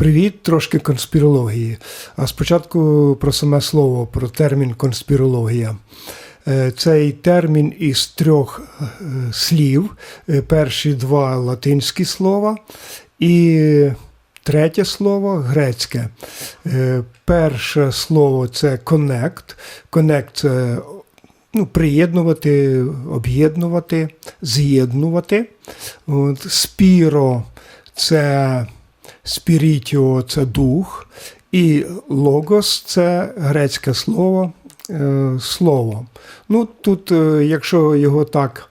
Привіт, трошки конспірології. А спочатку про саме слово, про термін конспірологія. Е, Цей термін із трьох е, слів. Е, Перші два латинські слова і третє слово грецьке. Перше слово це connect. Connect – це ну, приєднувати, об'єднувати, з'єднувати. Спіро це спірітіо це дух, і логос це грецьке слово. е, Слово. Ну, тут, е, якщо його так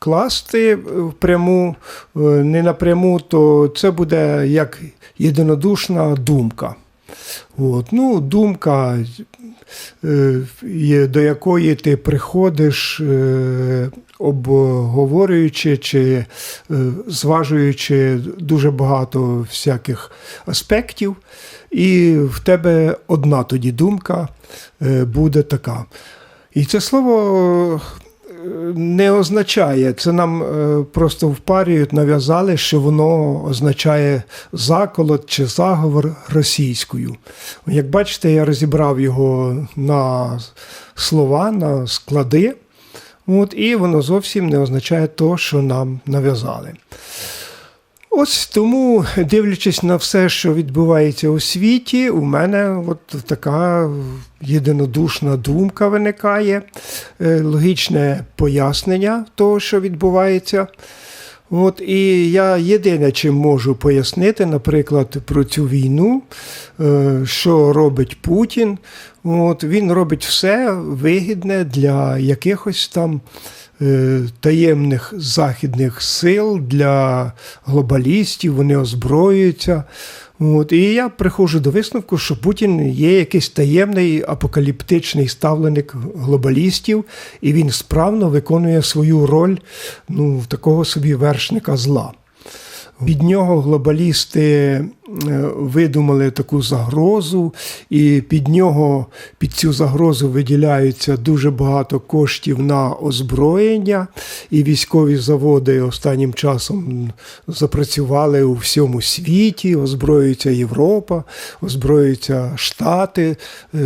перекласти впряму, е, не напряму, то це буде як єдинодушна думка. От. Ну, думка, до якої ти приходиш, обговорюючи чи е, зважуючи дуже багато всяких аспектів, і в тебе одна тоді думка е, буде така. І це слово е, не означає, це нам просто впарюють, нав'язали, що воно означає заколот чи заговор російською. Як бачите, я розібрав його на слова, на склади, от, і воно зовсім не означає то, що нам нав'язали. Ось тому, дивлячись на все, що відбувається у світі, у мене от така єдинодушна думка виникає, е, логічне пояснення того, що відбувається. От, і я єдине, чим можу пояснити, наприклад, про цю війну, е, що робить Путін. От, він робить все вигідне для якихось там е, таємних західних сил, для глобалістів, вони озброюються. От, і я приходжу до висновку, що Путін є якийсь таємний апокаліптичний ставленик глобалістів, і він справно виконує свою роль ну, такого собі вершника зла. Під нього глобалісти е, видумали таку загрозу, і під нього, під цю загрозу виділяється дуже багато коштів на озброєння, і військові заводи останнім часом запрацювали у всьому світі, озброюється Європа, озброюються Штати, е,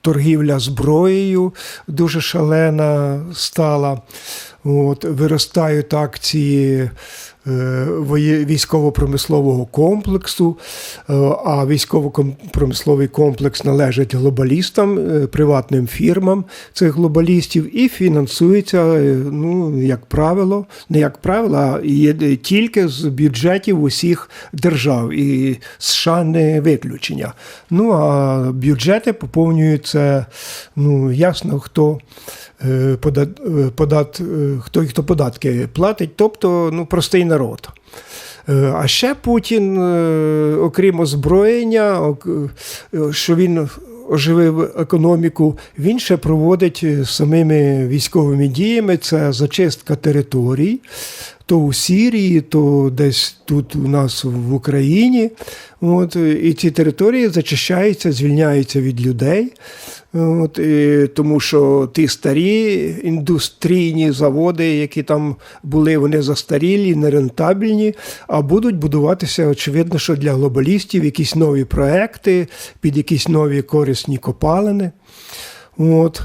торгівля зброєю дуже шалена стала. От, виростають акції військово-промислового комплексу, е, а військово-промисловий комплекс належить глобалістам, е, приватним фірмам цих глобалістів і фінансується, е, ну, як правило, не як правило, а тільки з бюджетів усіх держав, і США не виключення. Ну а бюджети поповнюються, ну ясно, хто е, подат, е, подат, е, хто, хто податки платить, тобто ну, простий народ. Е, А ще Путін, е, окрім озброєння, е, що він оживив економіку, він ще проводить е, самими військовими діями це зачистка територій, то у Сірії, то десь тут у нас в Україні. От, і ці території зачищаються, звільняються від людей. От, і, тому що ті старі індустрійні заводи, які там були, вони застарілі, нерентабельні, а будуть будуватися, очевидно, що для глобалістів якісь нові проекти, під якісь нові корисні копалини. От.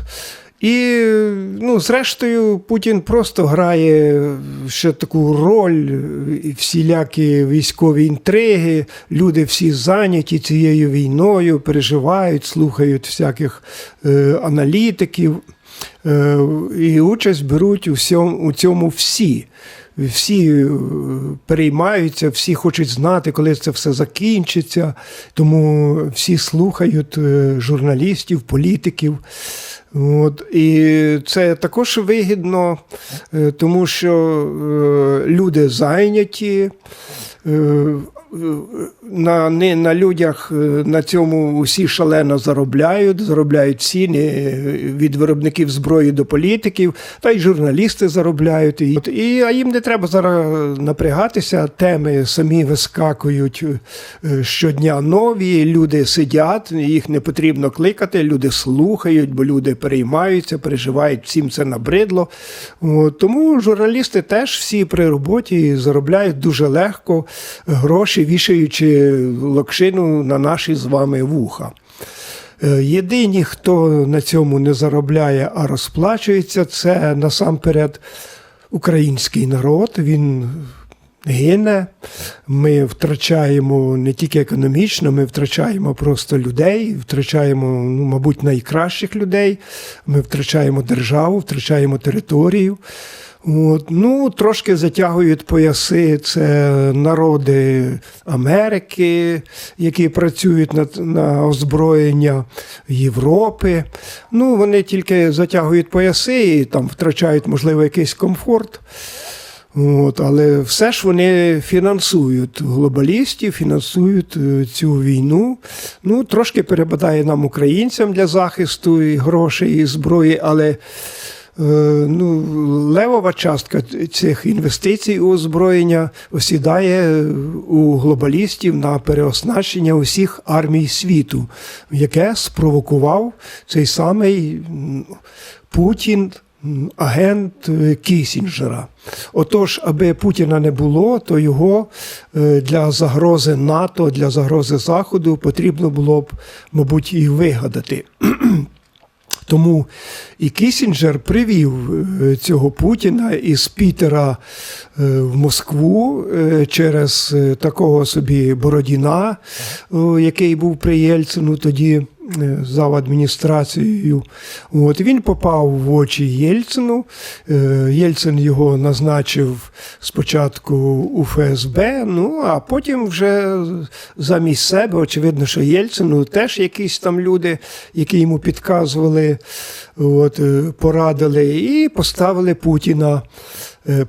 І, ну, зрештою, Путін просто грає ще таку роль, всілякі військові інтриги. Люди всі зайняті цією війною, переживають, слухають всяких е, аналітиків. Е, і участь беруть у, всьому, у цьому всі. Всі е, переймаються, всі хочуть знати, коли це все закінчиться. Тому всі слухають е, журналістів, політиків. От, і це також вигідно, е, тому що люди зайняті, на, не, на людях е, на цьому усі шалено заробляють, заробляють ціни е, від виробників зброї до політиків, та й журналісти заробляють. І, і, а їм не треба зараз напрягатися, теми самі вискакують е, щодня нові, люди сидять, їх не потрібно кликати, люди слухають, бо люди переймаються, переживають, всім це набридло. Тому журналісти теж всі при роботі заробляють дуже легко гроші, вішаючи локшину на наші з вами вуха. Е, Єдині, хто на цьому не заробляє, а розплачується, це насамперед український народ. Він гине. Ми втрачаємо не тільки економічно, ми втрачаємо просто людей, втрачаємо, ну, мабуть, найкращих людей. Ми втрачаємо державу, втрачаємо територію. От, ну, трошки затягують пояси це народи Америки, які працюють на, на озброєння Європи. Ну, вони тільки затягують пояси і там втрачають, можливо, якийсь комфорт. От, але все ж вони фінансують глобалістів, фінансують е, цю війну. Ну, трошки перепадає нам, українцям, для захисту і грошей і зброї, але ну, левова частка цих інвестицій у озброєння осідає у глобалістів на переоснащення усіх армій світу, яке спровокував цей самий Путін. Агент е, Кісінджера. Отож, аби Путіна не було, то його е, для загрози НАТО, для загрози Заходу потрібно було б, мабуть, і вигадати. Тому і Кісінджер привів е, цього Путіна із Пітера е, в Москву е, через такого собі Бородіна, який був при Єльцину тоді е, зав адміністрацією. От він попав в очі Єльцину. Е, Єльцин його назначив спочатку у ФСБ, ну а потім вже замість себе, очевидно, що Єльцину теж якісь там люди, які йому підказували, от, е, порадили і поставили Путіна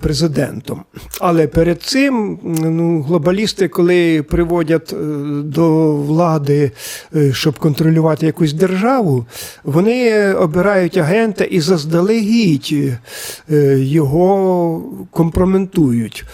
президентом. Але перед цим ну, глобалісти, коли приводять е, до влади, е, щоб контролювати якусь державу, вони обирають агента і заздалегідь е, його компрометують.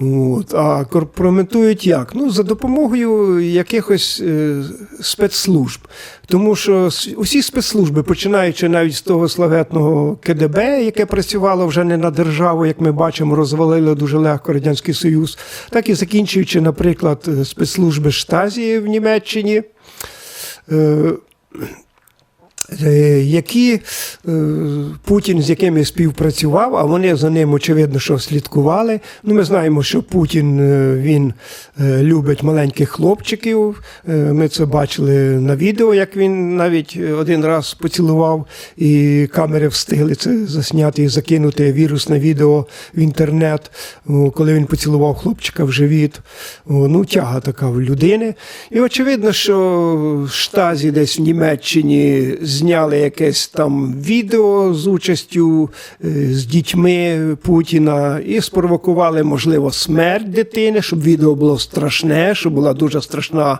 От. А компрометують як? Ну, за допомогою якихось е, спецслужб. Тому що усі спецслужби, починаючи навіть з того славетного КДБ, яке працювало вже не на державу, як ми бачимо, розвалило дуже легко Радянський Союз, так і закінчуючи, наприклад, е, спецслужби Штазі в Німеччині. Е, які е, Путін з якими співпрацював, а вони за ним, очевидно, що слідкували. Ну, ми знаємо, що Путін е, він любить маленьких хлопчиків. Ми це бачили на відео, як він навіть один раз поцілував, і камери встигли це засняти і закинути вірусне відео в інтернет, коли він поцілував хлопчика в живіт. Ну, тяга така в людини. І очевидно, що штазі десь в Німеччині зняли якесь там відео з участю е, з дітьми Путіна і спровокували, можливо, смерть дитини, щоб відео було страшне, щоб була дуже страшна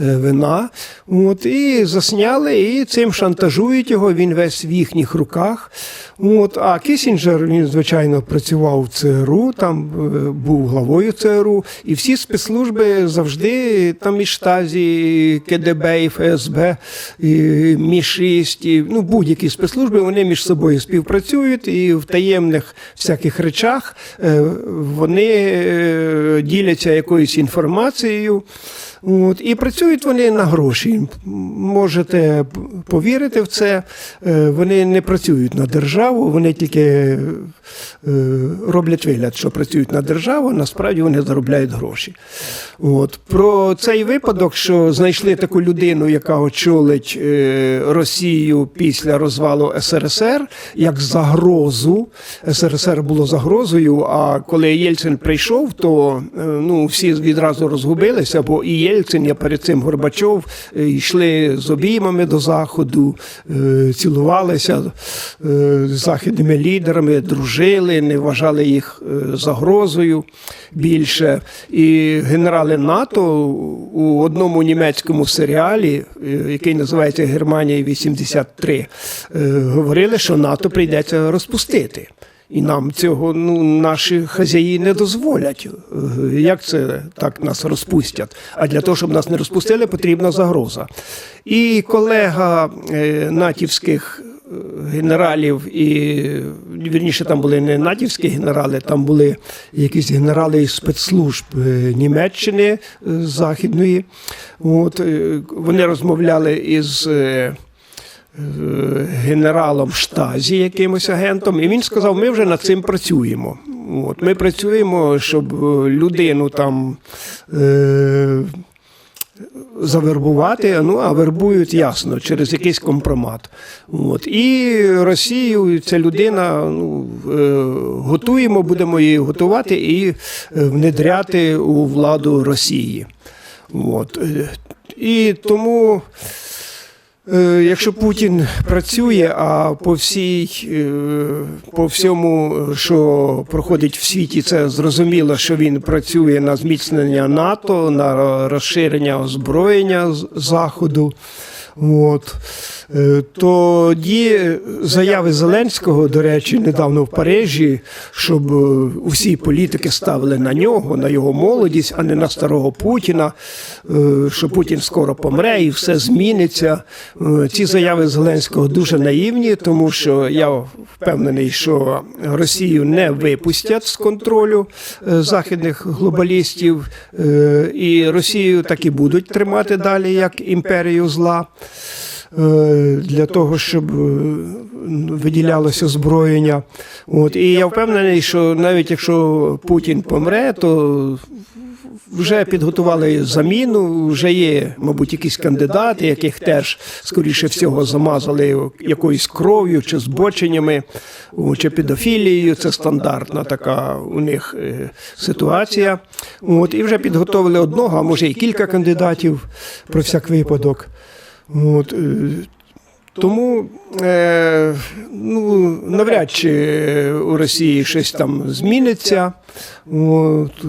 е, вина. От, і засняли, і цим шантажують його. Він весь в їхніх руках. От, а Кісінджер, він, звичайно, працював в ЦРУ, там е, був главою ЦРУ, і всі спецслужби завжди там і штазі, КДБ, і ФСБ, і Мі-6, і, ну, будь-які спецслужби, вони між собою співпрацюють і в таємних всяких речах е, вони е, діляться якоюсь інформацією. От, і працюють вони на гроші. Можете повірити в це. Е, Вони не працюють на державу, вони тільки роблять вигляд, що працюють на державу, насправді вони заробляють гроші. От. Про цей випадок, що знайшли таку людину, яка очолить Росію. Росію після розвалу СРСР як загрозу. СРСР було загрозою. А коли Єльцин прийшов, то е, ну всі відразу розгубилися. Бо і Єльцин, я перед цим Горбачов е, йшли з обіймами до заходу, е, цілувалися з західними лідерами, дружили, не вважали їх загрозою більше. І генерали НАТО у одному німецькому серіалі, який називається Германія 80 73 е, говорили, що НАТО прийдеться розпустити. І нам цього ну наші хазяї не дозволять. Е, як це так нас розпустять? А для того, щоб нас не розпустили, потрібна загроза. І колега е, натівських генералів, і вірніше там були не натівські генерали, там були якісь генерали із спецслужб Німеччини Західної. От вони розмовляли із генералом штазі, якимось агентом, і він сказав: ми вже над цим працюємо. От, ми працюємо, щоб е, людину там. Е, Завербувати, ну а вербують ясно через якийсь компромат. От. І Росію ця людина ну, е, готуємо, будемо її готувати і е, внедряти у владу Росії. От. І тому Якщо Путін працює, а по всій е, по всьому, що проходить в світі, це зрозуміло, що він працює на зміцнення НАТО, на розширення озброєння заходу. От. Е, Тоді заяви Зеленського, до речі, недавно в Парижі, щоб е, усі політики ставили на нього, на його молодість, а не на старого Путіна, е, що Путін скоро помре і все зміниться. Ці заяви Зеленського дуже наївні, тому що я впевнений, що Росію не випустять з контролю західних глобалістів, і Росію так і будуть тримати далі як імперію зла. Е, Для того щоб е, виділялося озброєння, от і я впевнений, що навіть якщо Путін помре, то вже підготували заміну. Вже є, мабуть, якісь кандидати, яких теж скоріше всього замазали якоюсь кров'ю чи збоченнями, чи педофілією. Це стандартна така у них е, ситуація. От і вже підготовили одного, а може і кілька кандидатів про всяк випадок. От, е, тому е, ну, навряд чи у Росії щось там зміниться. От,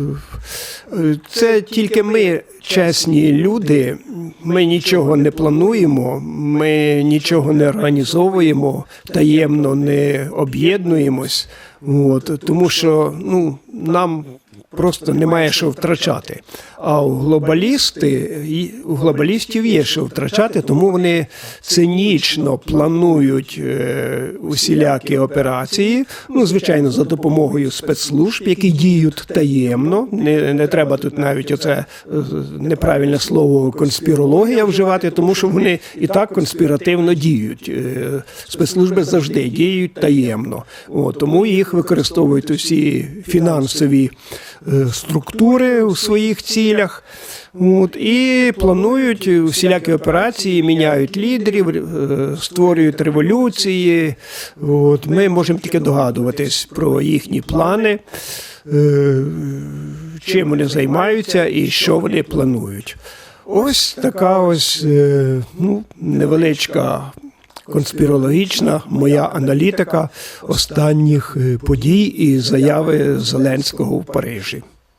це тільки ми, чесні люди, ми нічого не плануємо, ми нічого не організовуємо, таємно не об'єднуємось. От, тому що ну, нам просто немає що втрачати. А у глобалісти у глобалістів є що втрачати, тому вони цинічно планують е, усілякі операції. Ну, звичайно, за допомогою спецслужб, які діють таємно. Не, не треба тут навіть оце е, неправильне слово конспірологія вживати, тому що вони і так конспіративно діють. Е, Спецслужби завжди діють таємно. От, тому їх використовують усі фінансові структури у своїх цілях. От, і планують всілякі операції, міняють лідерів, е, створюють революції. От, ми можемо тільки догадуватись про їхні плани, е, чим вони займаються і що вони планують. Ось така ось е, ну, невеличка конспірологічна моя аналітика останніх е, подій і заяви Зеленського в Парижі.